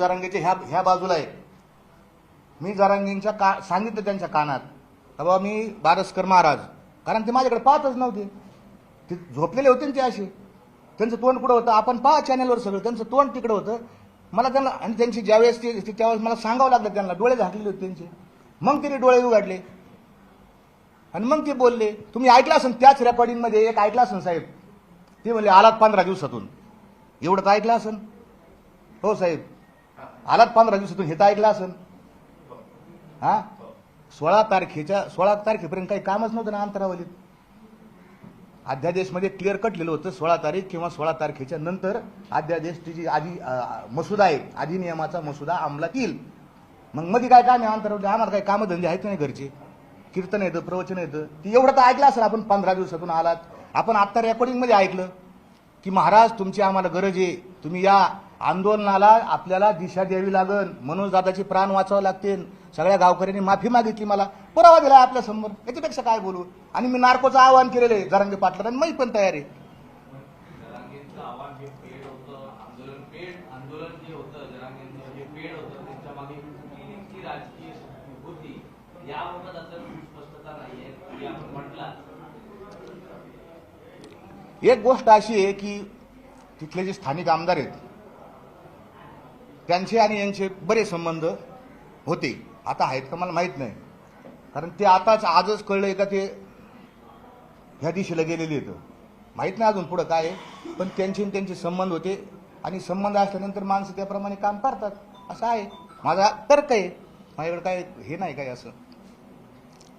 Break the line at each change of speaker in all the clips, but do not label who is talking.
जारांगेच्या ह्या ह्या बाजूला आहे. मी जारांगेंच्या का सांगितलं त्यांच्या कानात का बाबा मी बारसकर महाराज. कारण ते माझ्याकडे पाहतच नव्हते. ते झोपलेले होते ना ते असे. त्यांचं तोंड कुठं होतं? आपण पहा चॅनलवर सगळं. त्यांचं तोंड तिकडं होतं. मला त्यांना आणि त्यांची ज्यावेळेस ते त्यावेळेस मला सांगावं लागलं त्यांना. डोळे झाकलेले होते त्यांचे. मग त्यांनी डोळे उघडले. आणि मग ते बोलले तुम्ही ऐकलं असन त्याच रेकॉर्डिंगमध्ये एक ऐकलं असेल साहेब? ते म्हणले आलात पंधरा दिवसातून. एवढं तर ऐकलं असेल हो साहेब. आलात पंधरा दिवसातून हे तर ऐकलं असेल. हा? सोळा तारखेच्या सोळा तारखेपर्यंत काही कामच नव्हतं ना अंतरावलीत. अध्यादेशमध्ये क्लिअर कटलेलं होतं सोळा तारीख किंवा सोळा तारखेच्या नंतर अध्यादेश जी आधी मसुदा आहे अधिनियमाचा मसुदा अंमलात येईल. मग मध्ये काय काम आहे अंतरावली आम्हाला काही कामधंदे आहेत नाही घरचे. कीर्तन येतं प्रवचन येतं. ती एवढं तर ऐकलं असेल आपण पंधरा दिवसातून आलात. आपण आत्ता रेकॉर्डिंगमध्ये ऐकलं की महाराज तुमची आम्हाला गरज आहे. तुम्ही या. आंदोलनाला आपल्याला दिशा द्यावी लागन. मनोज दादाचे प्राण वाचावे लागतील. सगळ्या गावकऱ्यांनी माफी मागितली मला. पुरावा दिला आपल्यासमोर. याच्यापेक्षा काय बोलू? आणि मी नार्कोचं आवाहन केलेलं आहे जरांगे पाटला आणि मी पण तयार आहे. एक गोष्ट अशी आहे की तिथले जे स्थानिक आमदार आहेत त्यांचे आणि यांचे बरे संबंध होते. आता आहेत का मला माहीत नाही. कारण ते आताच आजच कळलंय का ते ह्या दिशेला गेलेले आहेत. माहीत नाही अजून पुढं काय आहे. पण त्यांचे आणि त्यांचे संबंध होते. आणि संबंध असल्यानंतर माणसं त्याप्रमाणे काम करतात. असं आहे. माझा तर्क आहे. माझ्याकडे काय हे नाही काय असं.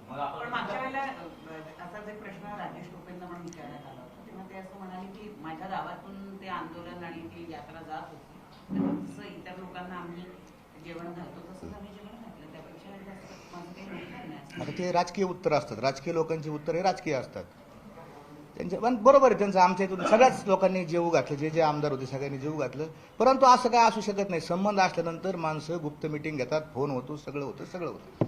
मग
पण
आपण
मागच्या वेळेला अ, असा जे प्रश्न राजेश टोपेंना म्हणून विचारण्यात आला होता तेव्हा ते असं म्हणाले की माझ्या गावातून ते आंदोलन आणि ती यात्रा जात होती. जसं इतर लोकांना आम्ही जेवण घालतो तसंच आम्ही जेवण घातलं त्यापेक्षा जास्त माझं काही नाही
आता ते राजकीय उत्तर असतात. राजकीय लोकांची उत्तर हे राजकीय असतात. त्यांच्या पण बरोबर आहे त्यांचं आमच्या इथून सगळ्याच लोकांनी जेवू घातलं. जे जे आमदार होते सगळ्यांनी जेवू घातलं. परंतु असं काय असू शकत नाही. संबंध असल्यानंतर माणसं गुप्त मिटिंग घेतात फोन होतो सगळं होतं सगळं होतं.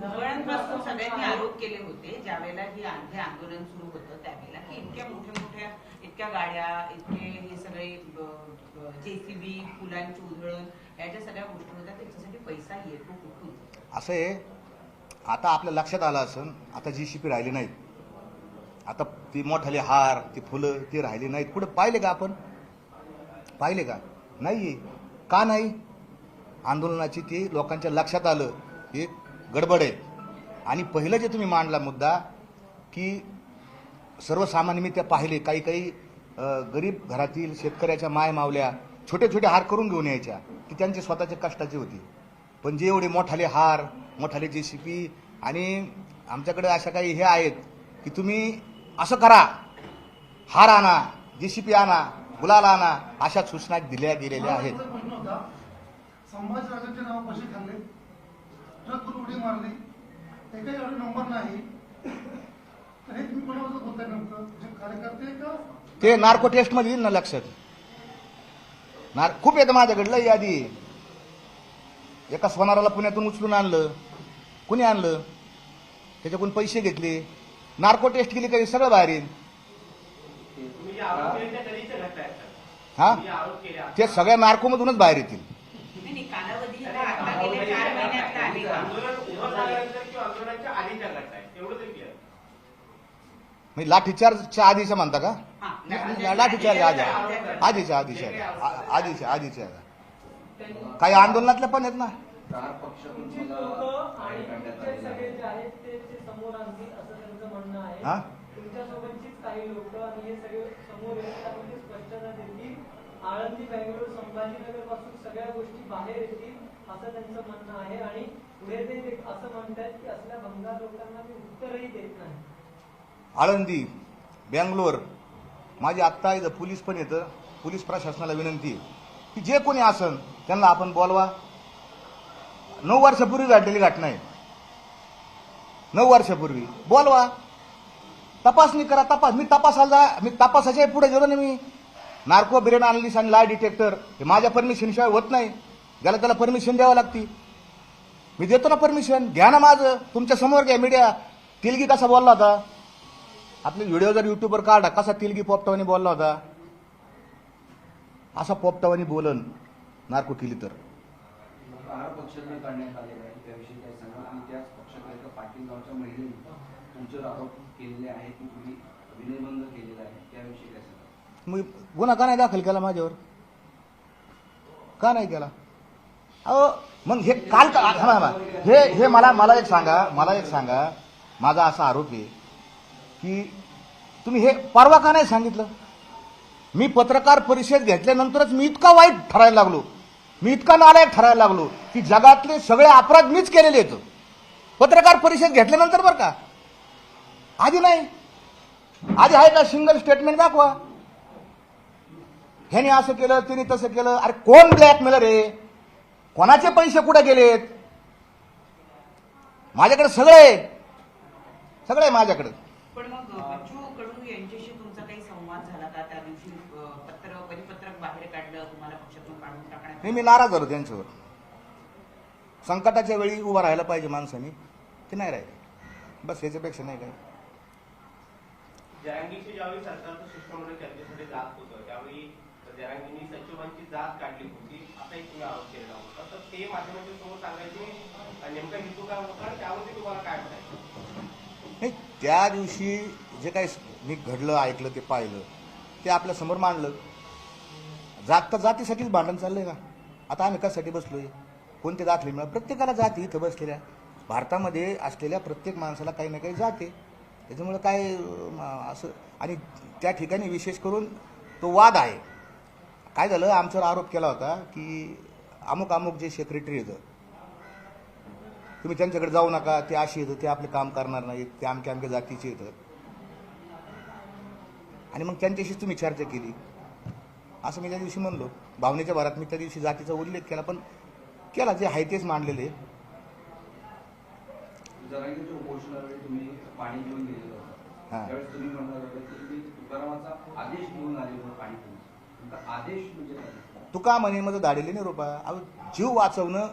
मुंबईपासून सगळ्यांनी आरोप केले होते. ज्यावेळेला ही आधी आंदोलन सुरू होतं त्यावेळेला की इतक्या मोठ्या मोठ्या इतक्या गाड्या इतके हे सगळे जेसीबी फुलांची उधळण या ज्या सगळ्या गोष्टी होत्या त्याच्यासाठी पैसा येतो कुठून?
असं आहे आता आपल्या लक्षात आलं असन आता जी शिपी राहिली नाहीत. आता ती मोठाली हार ती फुलं ती राहिली नाहीत. कुठे पाहिले का आपण? पाहिले का? नाही. का नाही? आंदोलनाची ती लोकांच्या लक्षात आलं. की गडबड आहे आणि पहिलं जे तुम्ही मांडला मुद्दा की सर्वसामान्य मी त्या पाहिले काही काही गरीब घरातील शेतकऱ्याच्या माय मावल्या छोटे छोटे हार करून घेऊन यायच्या ती त्यांची स्वतःच्या कष्टाची होती. पण जे एवढे मोठाले हार मोठाले जे शिपी आणि आमच्याकडे अशा काही हे आहेत की तुम्ही असं करा हार आणा जे सी पी आणा गुलाल आणा अशा सूचना दिल्या गेलेल्या आहेत.
ट्रकवर उडी मारली. एकही एवढे नंबर नाही. तर हे तुम्ही बोलताय नेमकं? जे कार्यकर्ते का?
ते नार्को टेस्टमध्ये येईल ना लक्षात. नार खूप येतं माझ्याकडलं यादी एका सोनाराला पुण्यातून उचलून आणलं. कुणी आणलं? त्याच्याकडून पैसे घेतले. नार्को टेस्ट केली तरी सगळं बाहेर येईल? हा? ते सगळ्या नार्कोमधूनच बाहेर येतील
नाही, नाही, कालावधी हा आता गेल्या चार महिन्यातला आहे का?
आंदोलन उभं झाल्यानंतर किंवा आंदोलनाच्या आधीच्या घटना आहेत तेवढं तरी clear.
म्हणजे लाठीचार्जच्या आधीच्या म्हणता का?
हा,
लाठीचार्ज आधी. आधीच्या आधीच्या आधीच्या. आधीच्या काही आंदोलनातल्या पण आहेत ना?
चार पक्षातून
तुमची
मला
लोकं आणि
बाहेर काढण्यात
तुमचे
आलेले
सगळे
आहे.
जे आहेत ते ते समोर आणतील असं त्यांचं म्हणणं
हा?
हे आळंदी संभाजीनगरपासून सगळ्या गोष्टी बाहेर येतील असं त्यांचं म्हणणं आहे. आणि पुढे ते ते असं म्हणतात की असल्या भंगार लोकांना ते उत्तरही देत नाही.
आळंदी बँगलोर माझी आत्ता इथं पोलीस पण येतं. पोलीस प्रशासनाला विनंती आहे की जे कोणी असन त्यांना आपण बोलवा. नऊ वर्षापूर्वी घडलेली घटना आहे. नऊ वर्षापूर्वी. बोलवा. तपासणी करा तपास. मी तपासाला जा मी तपासाच्या पुढे गेलो ना मी. नार्को ब्रेन अनालिस्ट आणि लाय डिटेक्टर हे माझ्या परमिशनशिवाय होत नाही. ज्याला त्याला परमिशन द्यावं लागती. मी देतो ना परमिशन घ्या ना माझं. तुमच्यासमोर घ्या मीडिया तिलगी कसा बोलला होता. आपले व्हिडिओ जर युट्यूबवर काढा कसा तिलगी पोपटावानी बोलला होता? असा पोपटावानी बोलन नार्को केली तर। मग गुन्हा का नाही दाखल केला माझ्यावर? का नाही केला? अहो मग हे काल का. हे हे मला मला एक सांगा मला एक सांगा. माझा असा आरोप आहे की तुम्ही हे परवा का नाही सांगितलं? मी पत्रकार परिषद घेतल्यानंतरच मी इतका वाईट ठरायला लागलो. मी इतका नालायक ठरायला लागलो की जगातले सगळे अपराध मीच केलेले आहेत. पत्रकार परिषद घेतल्यानंतर बरं का? आधी नाही. आधी आहे का सिंगल स्टेटमेंट दाखवा? ह्याने असं केलं तिने तसं केलं. अरे कोण ब्लॅकमेलर रे कोणाचे पैसे कुठे गेलेत? माझ्याकडे सगळे आहे. सगळे आहे माझ्याकडे
पण मग बच्चू कडू यांच्याशी तुमचा काही संवाद झाला का त्या दिवशी अं, पत्र परिपत्रक बाहेर काढलं तुम्हाला पक्षातून काढून टाकण्यात
नाही मी नाराज झालो त्यांच्यावर. संकटाच्या वेळी उभं राहायला पाहिजे माणसाने ते नाही राहिले. बस याच्यापेक्षा नाही काही.
जरांगीची ज्यावेळी सरकारचं शिष्टमंडळ चर्चेसाठी जात होतं त्यावेळी जरांगींनी सचिवांची जात काढली होती. असा एक तुम्ही आरोप केलेला होता. तर ते माध्यमांच्या समोर सांगायचे नेमका हेतू काय होता आणि त्यावरती तुम्हाला काय म्हणायचं?
नाही त्या दिवशी जे काही मी घडलं ऐकलं ते पाहिलं. ते आपल्यासमोर मांडलं. जात तर जातीसाठीच भांडण चाललंय का आता आम्ही कशासाठी बसलोय? कोणते दाखले मिळा प्रत्येकाला जाती इथं बसलेल्या. भारतामध्ये असलेल्या प्रत्येक माणसाला काही ना काही जाते. त्याच्यामुळं काय असं आणि त्या ठिकाणी विशेष करून तो वाद आहे. काय झालं? आमच्यावर आरोप केला होता की अमुक अमुक जे सेक्रेटरी येतं तुम्ही त्यांच्याकडे जाऊ नका. ते अशी येतं ते आपले काम करणार नाहीत. ते अमक्या अमक्या जातीचे येतं आणि मग त्यांच्याशी तुम्ही चर्चा केली. असं मी त्या दिवशी म्हणलो. भावनेच्या भरात मी त्या दिवशी जातीचा उल्लेख केला पण केला जे आहे तेच मांडलेले. हा.
होता की म्हणजे
म्हणे माझं धाडलेले नाही रोपा. अहो जीव वाचवणं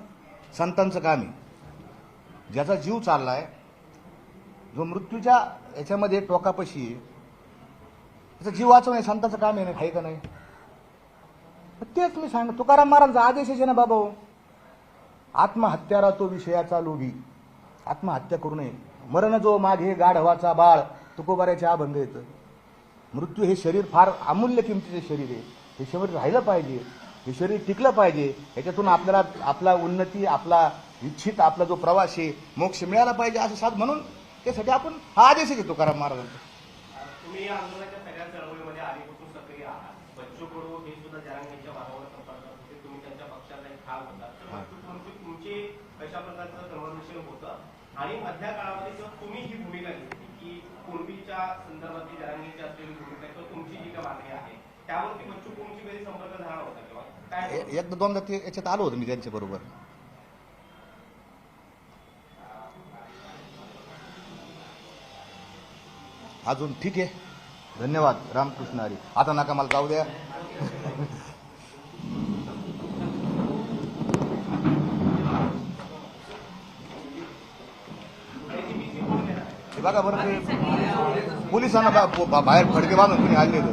संतांचं काम आहे. ज्याचा जीव चाललाय जो मृत्यूच्या याच्यामध्ये टोकापशी आहे त्याचं जीव वाचवणे संतांचं काम आहे ना काही का नाही? तेच मी सांग तुकाराम महाराजांचा आदेश आहे ना बाबा हो. आत्महत्यारा तो विषयाचा लोभी. आत्महत्या करू नये. मरण जो मागे गाढवाचा बाळ तुकोबाऱ्याचे अभंग येतं. मृत्यू हे शरीर फार अमूल्य किमतीचे शरीर आहे. हे शरीर राहिलं पाहिजे. हे शरीर टिकलं पाहिजे. याच्यातून आपल्याला आपला उन्नती आपला इच्छित आपला जो प्रवास आहे मोक्ष मिळाला पाहिजे असं साध म्हणून त्यासाठी आपण हा आदेश आहे तुकाराम महाराजांचा.
तुम्ही या आंदोलनाच्या सगळ्या चळवळीमध्ये आधीपासून सक्रिय आहात. बच्चू कडू हे सुद्धा जरांगींच्या वारंवार संपर्कात होते. तुम्ही त्यांच्या पक्षाचा एक भाग होता तर तुमची तुमची कशा प्रकारचं कन्व्हर्सेशन होतं? आणि मधल्या काळामध्ये जेव्हा तुम्ही ही भूमिका घेतली की पूर्वीच्या संदर्भातली जरांगीची असलेली भूमिका किंवा तुमची जी काही मागणी आहे त्यावरती बच्चू कडूंची कधी संपर्क झाला होता किंवा काय?
एकदा दोनदा ते याच्यात आलो होतो मी त्यांच्याबरोबर अजून ठीक आहे. धन्यवाद रामकृष्ण हरी. आता नका मला जाऊ द्या. हे बघा बरं ते पोलिसांना बा- बा- बाहेर फडके बांधून कुणी आणलेलं